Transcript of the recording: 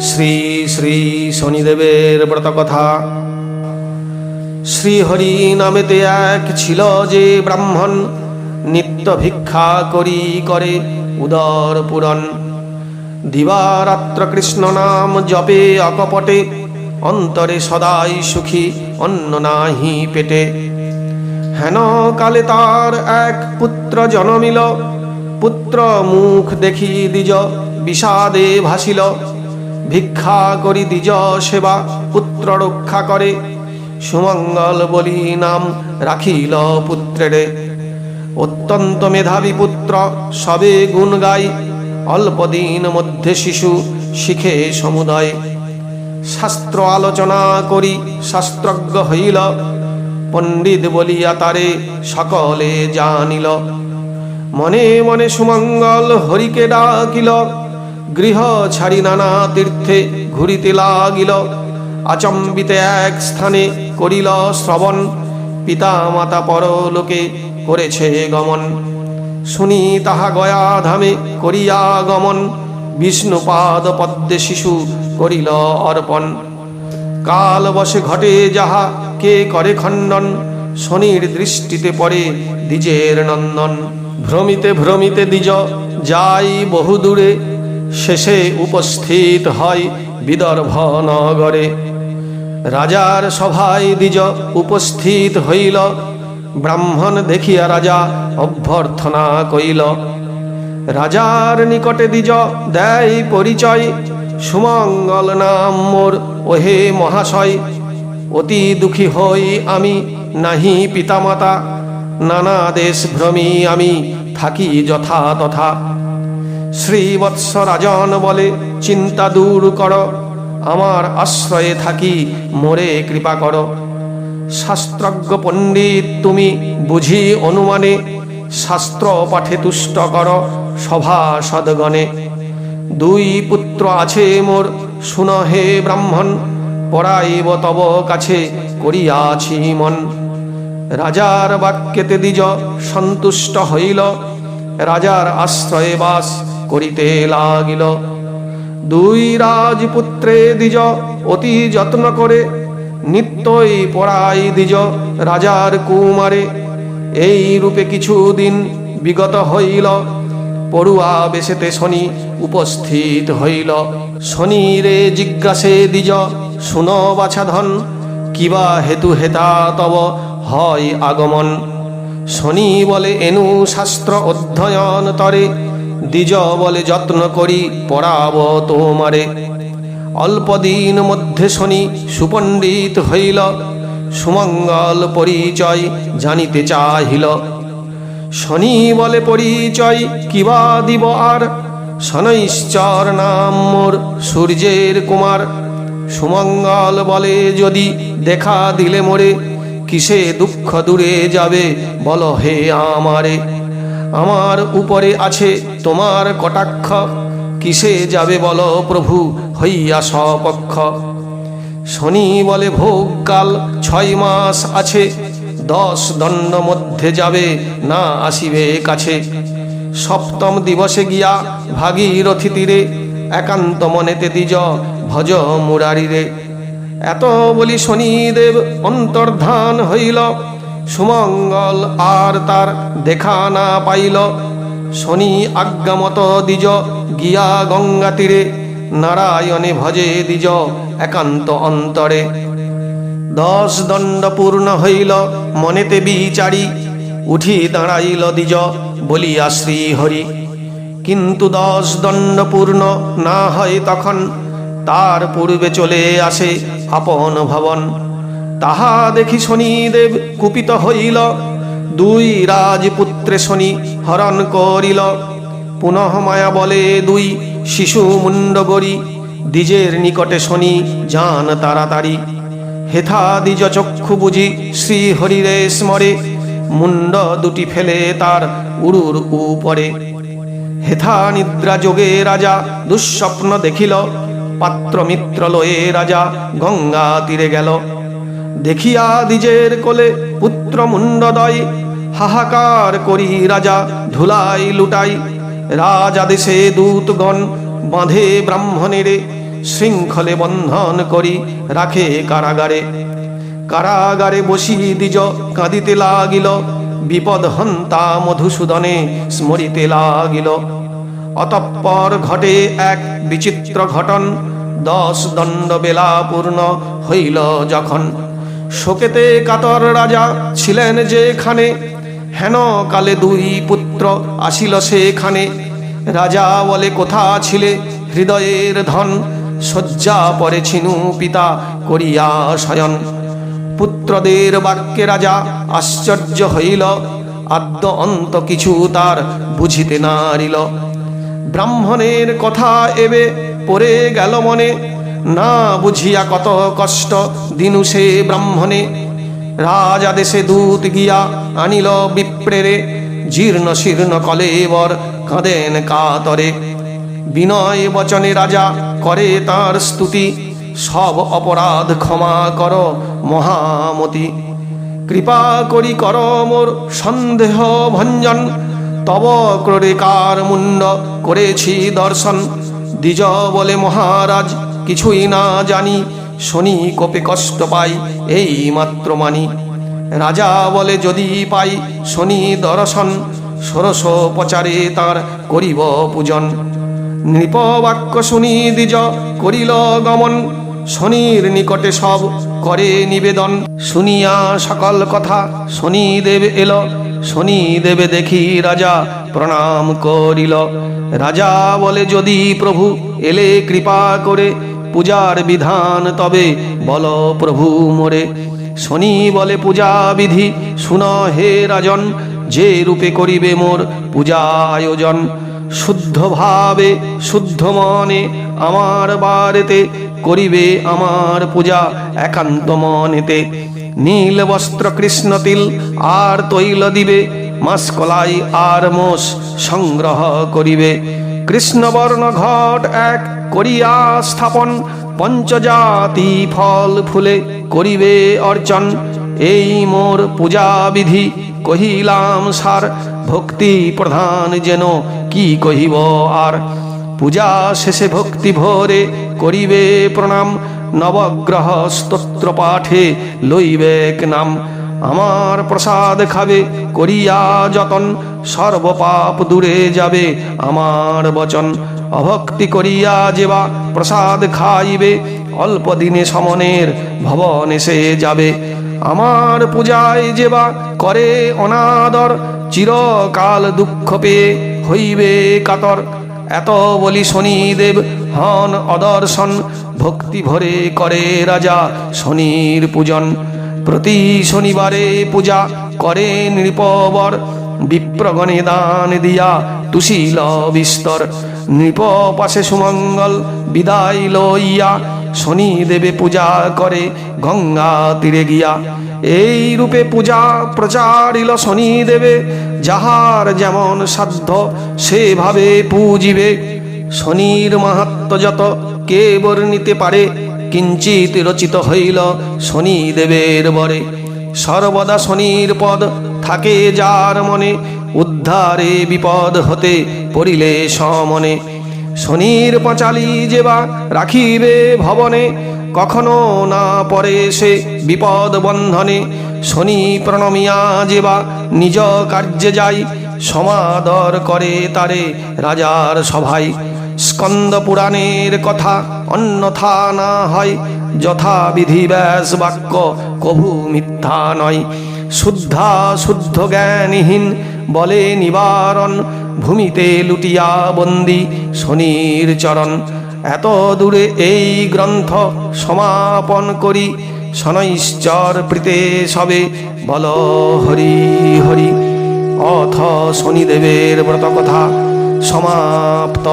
শ্রী শ্রী শনিদেবের ব্রতকথা শ্রীহরি নামেতে এক ছিল যে ব্রাহ্মণ, নিত্য ভিক্ষা করি করে উদর পূরণ দিবারাত্র কৃষ্ণ নাম জপে অকপটে, অন্তরে সদাই সুখী, অন্ন নাহি পেটে। হেন কালে তার এক পুত্র জনমিল, পুত্র মুখ দেখি দ্বিজ, বিষাদে ভাসিল। ভিক্ষা করি দ্বিজ সেবা, পুত্র রক্ষা করে। সুমঙ্গল বলি নাম রাখিল পুত্রেরে। অত্যন্ত মেধাবী পুত্র, সবে গুণ গাই। অল্পদিন মধ্যে শিশু শিখে সমুদয়। শাস্ত্র আলোচনা করি, শাস্ত্রজ্ঞ হইল। পণ্ডিত বলিয়া তারে সকলে জানিল। মনে মনে সুমঙ্গল হরিকে ডাকিল। গৃহ ছাড়ি নানা তীর্থে ঘুরিতে লাগিল। আচম্বিতে এক স্থানে করিল শ্রবণ। পিতা মাতা পরলোকে করেছে গমন। শুনি তাহা গয়া ধামে করিয়া গমন। বিষ্ণুপাদ পদ্মে শিশু করিল অর্পণ। কাল বসে ঘটে যাহা, কে করে খণ্ডন? শনির দৃষ্টিতে পড়ে দ্বিজের নন্দন। ভ্রমিতে ভ্রমিতে দ্বিজ, যাই বহু দূরে শেষে উপস্থিত হয় বিদর্ভ নগরে। রাজার সভায় দ্বিজ উপস্থিত হইল। ব্রাহ্মণ দেখিয়া রাজা অভ্যর্থনা কইল, রাজার নিকটে দ্বিজ দেয় পরিচয়। সুমঙ্গল নাম মোর, ওহে মহাশয়। অতি দুঃখী হই আমি, নাহি পিতামাতা। নানা দেশ ভ্রমি আমি, থাকি যথা তথা। শ্রীবৎস রাজন বলে, চিন্তা দূর কর, আমার আশ্রয়ে থাকি, মোরে কৃপা কর। শাস্ত্রজ্ঞ পণ্ডিত, তুমি বুঝি অনুমানে শাস্ত্র পাঠে তুষ্ট কর সভা সদগণে। দুই পুত্র আছে মোর, শুন হে ব্রাহ্মণ, পড়াইব তব কাছে করিয়াছি মন। রাজার বাক্যেতে দ্বিজ সন্তুষ্ট হইল, রাজার আশ্রয়ে বাস করিতে লাগিল। দুই রাজপুত্রে দ্বিজ অতি যত্ন করে, নিত্যই পড়াই দ্বিজ রাজার কুমারে। এই রূপে কিছুদিন বিগত হইল, পড়ুয়া বেশেতে শনি উপস্থিত হইল। শনিরে জিজ্ঞাসে দ্বিজ, শুন বাছাধন কিবা হেতু হেতা তব হয় আগমন? শনি বলে, এনু শাস্ত্র অধ্যয়ন তরে দ্বিজ বলে যত্ন করি, পড়াব তোমারে। অল্পদিন মধ্যে শনি সুপণ্ডিত হইল, সুমঙ্গল পরিচয় জানিতে চাহিল। শনি বলে পরিচয় কিবা দিব আর? শনৈশ্চর নাম মোর সূর্যের কুমার। সুমঙ্গল বলে যদি দেখা দিলে মোরে, কিসে দুঃখ দূরে যাবে বল হে আমারে। আমার উপরে আছে তোমার কটাক্ষ। কিসে যাবে বল প্রভু, হইয়া সপক্ষ শনি বলে ভোগ কাল ছয় মাস আছে, দশ দণ্ড মধ্যে যাবে, না আসিবে কাছে। সপ্তম দিবসে গিয়া ভাগীরথী তীরে, একান্ত মনেতে দ্বিজ ভজ মুরারিরে। এত বলি শনিদেব অন্তর্ধান হইল। সুমঙ্গল আর তার দেখা না পাইল। শনি আজ্ঞামত দ্বিজ, গিয়া গঙ্গা তীরে, নারায়ণে ভজে দ্বিজ একান্ত অন্তরে। দশ দণ্ড পূর্ণ হইল, মনেতে বিচারি, উঠি দাঁড়াইল দ্বিজ, বলিয়া শ্রীহরি। কিন্তু দশ দণ্ড পূর্ণ না হয় তখন, তার পূর্বে চলে আসে আপন ভবন। তাহা দেখি শনিদেব কুপিত হইল। দুই রাজপুত্রে শনি হরণ করিল। পুনঃ মায়া বলে দুই শিশু মুন্ড গরি দ্বিজের নিকটে শনি যান তাড়াতাড়ি। হেথা দ্বিজ চক্ষু বুঝি শ্রীহরিরে স্মরে মুন্ড দুটি ফেলে তার উড়ুর উপরে। হেথা নিদ্রা যোগে রাজা দুঃস্বপ্ন দেখিল, পাত্র মিত্র লয়ে রাজা গঙ্গা তীরে গেল। দেখিয়া দ্বিজের কোলে পুত্র মুন্ডদয় হাহাকার করি রাজা, ধুলাই লুটাই। রাজ আদেশে দূতগণ বাঁধে ব্রাহ্মণেরে, শৃঙ্খলে বন্ধন করি রাখে কারাগারে। কারাগারে বসি দ্বিজ কাঁদিতে লাগিল, বিপদ হন্তা মধুসূদনে স্মরিতে লাগিল। অতঃপর ঘটে এক বিচিত্র ঘটন, দশ দণ্ড বেলা পূর্ণ হইল যখন। শোকেতে কাতর রাজা ছিলেন যেখানে। হেন কালে দুই পুত্র আসিল সেখানে। রাজা বলে, কোথা ছিলে? হৃদয়ের ধন শয্যা পরে ছিনু পিতা করিয়া শয়ন। পুত্রদের বাক্যে রাজা আশ্চর্য হইল, আদ্য অন্ত কিছু তার বুঝিতে নারিল। ব্রাহ্মণের কথা এবে পড়ে গেল মনে না বুঝিয়া কত কষ্ট। দিনু সে ব্রাহ্মণে, রাজা দেশে দূত গিয়া আনিল বিপ্রেরে। জীর্ণ শীর্ণ কলেবর কাঁদেন কাতরে। বিনয় বচনে রাজা করে তার স্তুতি। সব অপরাধ ক্ষমা কর মহামতি। কৃপা করি কর মোর সন্দেহ ভঞ্জন। তব ক্রোড়ে কার মুন্ড করেছি দর্শন। দ্বিজ বলে মহারাজ কিছুই না জানি, শনি কোপে কষ্ট পাই, এই মাত্র মানি। রাজা বলে যদি পাই, শনি দর্শন, ষোড়শ প্রচারে তার করিব পূজন। নৃপবাক্য শুনি দ্বিজ করিল গমন, শনির নিকটে সব করে নিবেদন। শুনিয়া সকল কথা শনি দেব এল শনি দেবে দেখি রাজা প্রণাম করিল। রাজা বলে যদি প্রভু এলে কৃপা করে পূজার বিধান তবে বল প্রভু মোরে। শনি বলে পূজা বিধি, শুন হে রাজন, যে রূপে করিবে মোর পূজা আয়োজন। শুদ্ধ ভাবে, শুদ্ধ মনে আমার বারেতে করিবে আমার পূজা একান্ত মনেতে। নীল বস্ত্র কৃষ্ণ তিল আর তৈল দিবে মাসকলাই আর মোষ সংগ্রহ করিবে। কৃষ্ণবর্ণ ঘট এক করিয়া স্থাপন, পঞ্চজাতি ফল ফুলে করিবে অর্চন। এই মোর পূজা বিধি কহিলাম সার, ভক্তি প্রধান যেন কি কহিব আর। পূজা শেষে ভক্তি ভরে করিবে প্রণাম, নবগ্রহ স্তোত্র পাঠে লইবেক নাম। আমার প্রসাদ খাবে, করিয়া যতন, সর্বপাপ দূরে যাবে আমার বচন। অভক্তি করিয়া যেবা, প্রসাদ খাইবে, অল্প দিনে সমনের ভবন এসে যাবে। আমার পূজায় যেবা করে অনাদর, চিরকাল দুঃখ পেয়ে হইবে কাতর। এত বলি শনিদেব হন অদর্শন, ভক্তি ভরে করে রাজা শনির পূজন। প্রতি শনিবারে পূজা করে নৃপবর, বিপ্রগণে দান দিয়া তুশীল বিস্তর। নৃপ পাশে সুমঙ্গল বিদায় লইয়া শনি দেবে পূজা করে গঙ্গা তীরে গিয়া। এই রূপে পূজা প্রচারিল শনি দেবে, যাহার যেমন সাধ্য সেভাবে পূজিবে। শনির মাহাত্ম যত কে বর্ণিতে পারে কিঞ্চিত রচিত হইল শনি দেবের বরে। সর্বদা শনির পদ থাকে যার মনে উদ্ধারে বিপদ হতে পড়িলে সমনে। শনির পাঁচালি যেবা রাখিবে ভবনে, কখনো না পরে সে বিপদ বন্ধনে। শনি প্রণমিয়া যেবা নিজ কার্যে যাই, সমাদর করে তারে রাজার সভায়। স্কন্দ পুরাণের কথা অন্যথা না হয় যথা বিধি ব্যাস বাক্য কভু মিথ্যা নয়। শুদ্ধা শুদ্ধ জ্ঞানহীন বলে নিবারণ, ভূমিতে লুটিয়া বন্দি শনির চরণ। এত দূরে এই গ্রন্থ সমাপন করি, শনৈশ্চর প্রীতে সবে বল হরি হরি। অথ শনিদেবের ব্রত কথা সমাপ্ত।